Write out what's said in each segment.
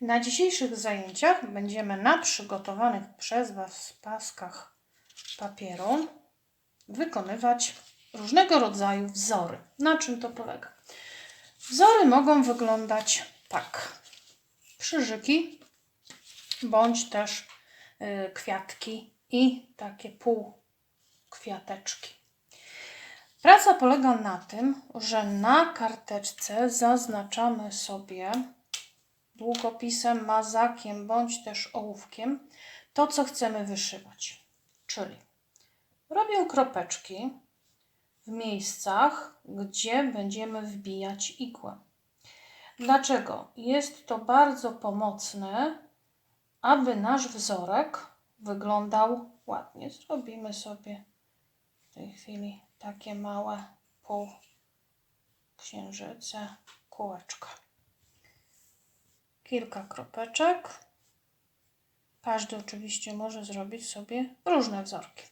Na dzisiejszych zajęciach będziemy na przygotowanych przez Was paskach papieru wykonywać różnego rodzaju wzory. Na czym to polega? Wzory mogą wyglądać tak. Krzyżyki bądź też y, kwiatki i takie półkwiateczki. Praca polega na tym, że na karteczce zaznaczamy sobie długopisem, mazakiem bądź też ołówkiem to, co chcemy wyszywać. Czyli robię kropeczki w miejscach, gdzie będziemy wbijać igłę. Dlaczego? Jest to bardzo pomocne, aby nasz wzorek wyglądał ładnie. Zrobimy sobie w tej chwili takie małe pół księżyce, kółeczka. Kilka kropeczek. Każdy oczywiście może zrobić sobie różne wzorki.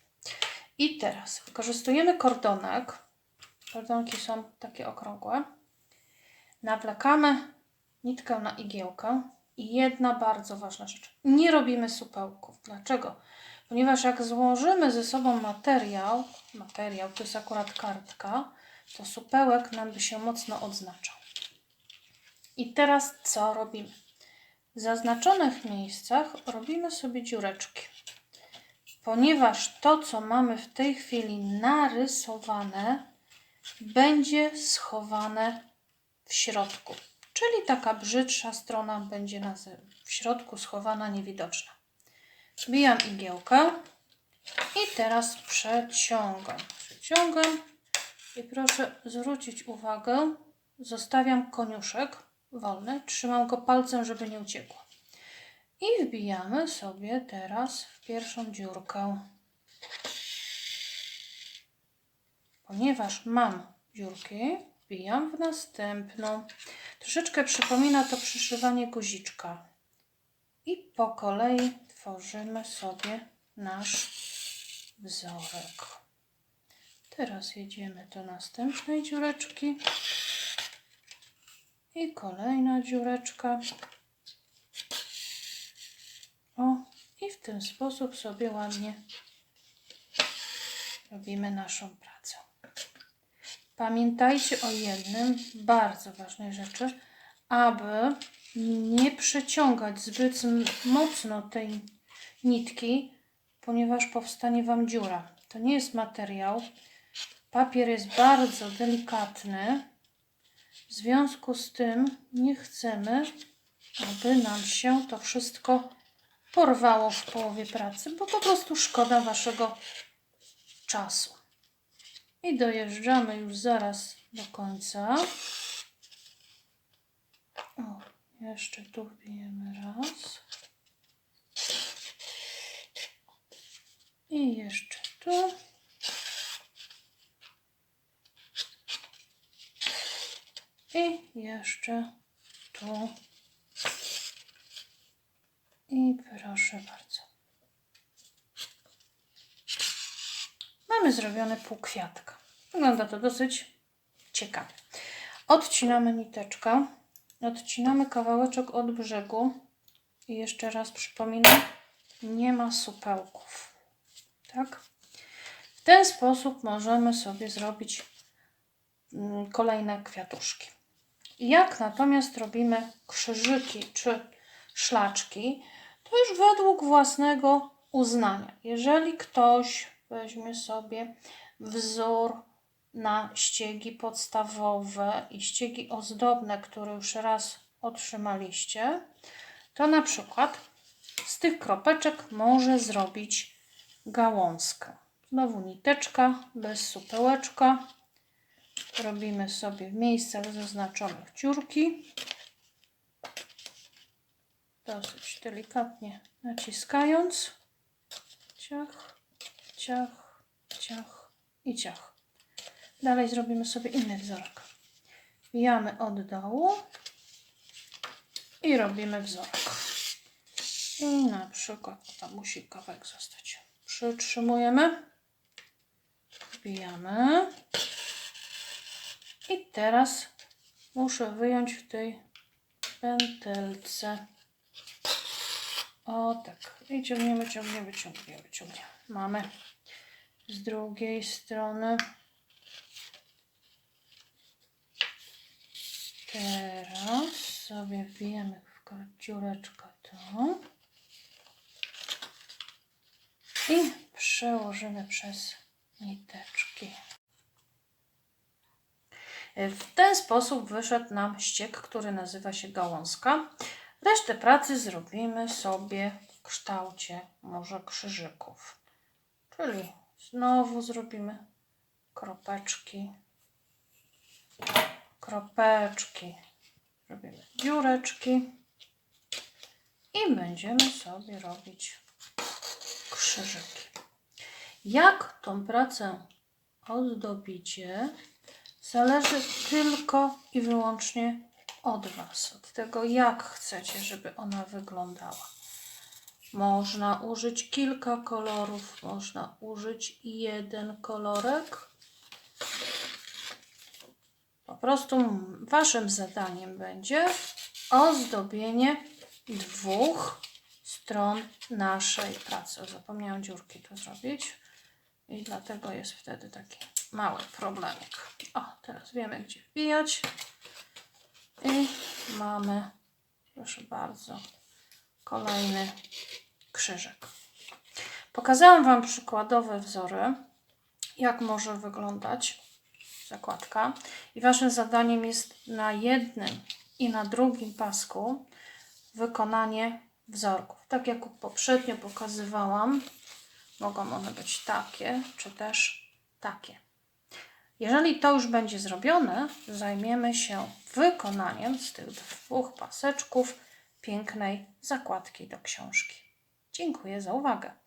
I teraz wykorzystujemy kordonek. Kordonki są takie okrągłe. Nawlekamy nitkę na igiełkę. I jedna bardzo ważna rzecz. Nie robimy supełków. Dlaczego? Ponieważ jak złożymy ze sobą materiał, materiał to jest akurat kartka, to supełek nam by się mocno odznaczał. I teraz co robimy? W zaznaczonych miejscach robimy sobie dziureczki. Ponieważ to, co mamy w tej chwili narysowane, będzie schowane w środku. Czyli taka brzydsza strona będzie na w środku schowana, niewidoczna. Wbijam igiełkę i teraz przeciągam. Przeciągam i proszę zwrócić uwagę, zostawiam koniuszek wolny, trzymam go palcem, żeby nie uciekło. I wbijamy sobie teraz w pierwszą dziurkę. Ponieważ mam dziurki, wbijam w następną. Troszeczkę przypomina to przyszywanie guziczka. I po kolei tworzymy sobie nasz wzorek. Teraz jedziemy do następnej dziureczki. I kolejna dziureczka. O, i w ten sposób sobie ładnie robimy naszą pracę. Pamiętajcie o jednym bardzo ważnej rzeczy, aby nie przeciągać zbyt mocno tej nitki, ponieważ powstanie Wam dziura. To nie jest materiał. Papier jest bardzo delikatny. W związku z tym nie chcemy, aby nam się to wszystko porwało w połowie pracy, bo po prostu szkoda Waszego czasu. I dojeżdżamy już zaraz do końca. O, jeszcze tu wbijemy raz. I jeszcze tu. I jeszcze tu. I proszę bardzo. Mamy zrobione półkwiatka. Wygląda to dosyć ciekawie. Odcinamy niteczkę. Odcinamy kawałeczek od brzegu. I jeszcze raz przypominam, nie ma supełków. Tak? W ten sposób możemy sobie zrobić mm, kolejne kwiatuszki. Jak natomiast robimy krzyżyki czy szlaczki, to już według własnego uznania. Jeżeli ktoś weźmie sobie wzór na ściegi podstawowe i ściegi ozdobne, które już raz otrzymaliście, to na przykład z tych kropeczek może zrobić gałązkę. Znowu niteczka bez supełeczka. Robimy sobie w miejscach zaznaczonych dziurki. Dosyć delikatnie naciskając. Ciach, ciach, ciach i ciach. Dalej zrobimy sobie inny wzorek. Wbijamy od dołu i robimy wzorek. I na przykład tam musi kawałek zostać. Przytrzymujemy. Wbijamy. I teraz muszę wyjąć w tej pętelce O tak. I ciągniemy, ciągniemy, ciągniemy, ciągniemy. Mamy z drugiej strony. Teraz sobie wbijemy w dziureczkę tu. I przełożymy przez niteczki. W ten sposób wyszedł nam ściek, który nazywa się gałązka. Resztę pracy zrobimy sobie w kształcie może krzyżyków. Czyli znowu zrobimy kropeczki, kropeczki, robimy dziureczki i będziemy sobie robić krzyżyki. Jak tą pracę ozdobicie, zależy tylko i wyłącznie od Was, od tego, jak chcecie, żeby ona wyglądała. Można użyć kilka kolorów, można użyć jeden kolorek. Po prostu Waszym zadaniem będzie ozdobienie dwóch stron naszej pracy. Zapomniałam dziurki tu zrobić i dlatego jest wtedy taki mały problemik. O, teraz wiemy gdzie wbijać i mamy, proszę bardzo, kolejny krzyżyk. Pokazałam Wam przykładowe wzory, jak może wyglądać zakładka i Waszym zadaniem jest na jednym i na drugim pasku wykonanie wzorków. Tak jak poprzednio pokazywałam, mogą one być takie, czy też takie. Jeżeli to już będzie zrobione, zajmiemy się wykonaniem z tych dwóch paseczków pięknej zakładki do książki. Dziękuję za uwagę.